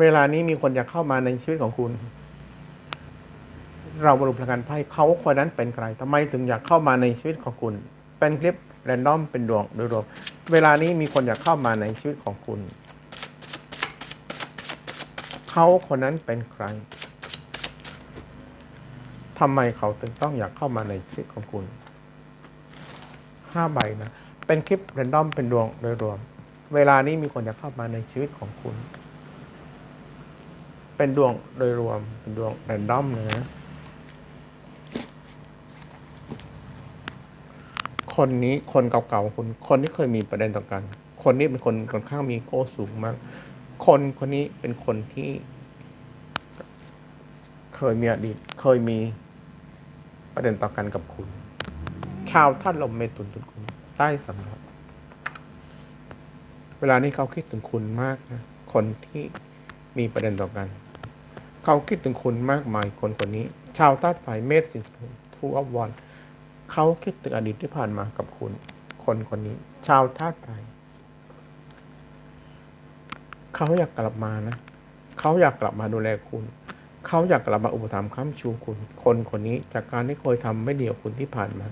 เวลานี้มีคนอยากเข้ามาในชีวิตของคุณ เราบรรลุพลังงานไพ่เขาคนนั้นเป็นใครทำไมถึงอยากเข้ามาในชีวิตของคุณ เป็นคลิปแรนดอมเป็นดวงโดยรวมเวลานี้มีคนอยากเข้ามาในชีวิตของคุณ เขาคนนั้นเป็นใครทำไมเขาถึงต้องอยากเข้ามาในชีวิตของคุณห้าใบนะ เป็นคลิปแรนดอมเป็นดวงโดยรวม เวลานี้มีคนอยากเข้ามาในชีวิตของคุณ เป็นดวงโดยรวม เป็นดวงแรนดอมเลยนะ คนนี้คนเก่าๆคุณ คนที่เคยมีประเด็นต่อกัน คนนี้เป็นคนค่อนข้างมีโก้สูงมาก คนคนนี้เป็นคนที่ เคยมีอดีต เคยมีประเด็นต่อกันกับคุณ ชาวท่านลมเมตุนตุนคุณใต้สำรับ เวลานี้เขาคิดถึงคุณมากนะ คนที่มีประเด็นต่อกัน เขาคิดถึงคุณมากมายคนคนนี้ ชาวธาตุไฟเมษสิงห์ทูอัพวันเขาคิดถึงอดีตที่ผ่านมากับคุณ คนคนนี้ ชาวธาตุไฟเขาอยากกลับมานะเขาอยากกลับมาดูแลคุณ เขาอยากกลับมาอุปถัมภ์ค้ำชูคุณ คนคนนี้จากการที่เคยทำไม่เดียวคุณที่ผ่านมา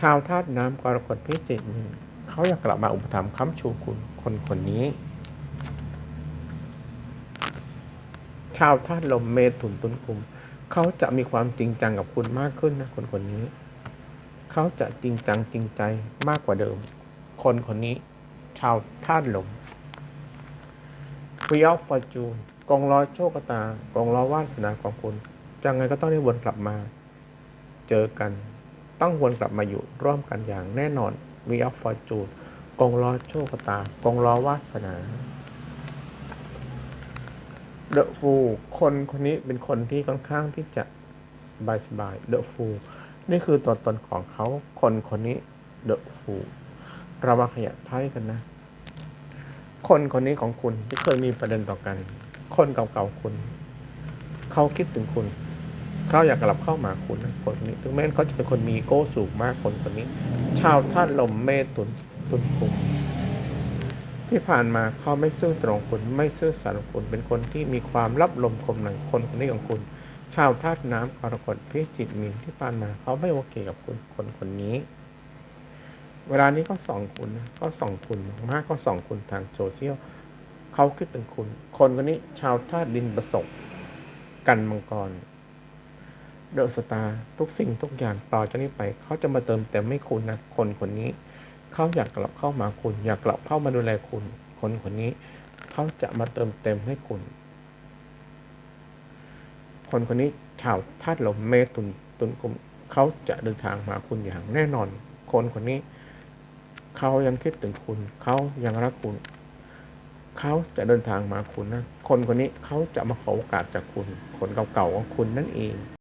ชาวธาตุน้ำกรกฎพิจิกหนึ่งเขาอยากกลับมาอุปถัมภ์ค้ำชูคุณ คนคนนี้ ชาวธาตุลมเมถุนตุนกุม เขาจะมีความจริงจังกับคุณมากขึ้นนะคนคนนี้ เขาจะจริงจังจริงใจมากกว่าเดิม คนคนนี้ ชาวธาตุลมวีออฟฟอร์จูนกองล้อโชคชะตากองล้อวาสนาของคุณจังไงก็ต้องได้วนกลับมา เจอกัน ต้องวนกลับมาอยู่ร่วมกันอย่างแน่นอนวีออฟฟอร์จูนกองล้อโชคชะตากองล้อวาสนา เดอะฟูคนคนนี้เป็นคนที่ค่อนข้างที่จะสบายสบายเดอะฟูนี่คือตัวตนของเขาคนคนนี้เดอะฟูเรามาขยับไพ่กันนะ คนคนนี้ของคุณที่เคยมีประเด็นต่อกัน คนเก่าๆคุณ เขาคิดถึงคุณ เขาอยากกลับเข้ามาคุณนะคนนี้ ถึงแม้เขาจะเป็นคนมีอีโก้สูงมากคนคนนี้ ชาวท่านลมเมตุนตุนคุม ที่ผ่านมาเขาไม่ซื่อตรงคุณไม่ซื่อสัตย์คุณ เป็นคนที่มีความรับลมคมในคนคนนี้ของคุณ ชาวธาตุน้ำกรกฎพิจิกมินที่ผ่านมาเขาไม่โอเคกับคุณคนคนนี้ เวลานี้ก็ส่องคุณนะก็ส่องคุณมากก็ส่องคุณทางโซเชียลเขาคิดถึงคุณ คนคนนี้ชาวธาตุดินประสบกันมังกรเดอะสตาร์ทุกสิ่งทุกอย่างต่อจากนี้ไป เขาจะมาเติมเต็มให้คุณนะคนคนนี้ เขาอยากกลับเข้ามาคุณ อยากกลับเข้ามาดูแลคุณ คนคนนี้เขาจะมาเติมเต็มให้คุณ คนคนนี้ชาวธาตุลมเมตุนตุนกุมเขาจะเดินทางมาคุณอย่างแน่นอน คนคนนี้เขายังคิดถึงคุณ เขายังรักคุณ เขาจะเดินทางมาคุณนะ คนคนนี้เขาจะมาขอโอกาสจากคุณ คนเก่าๆของคุณนั่นเอง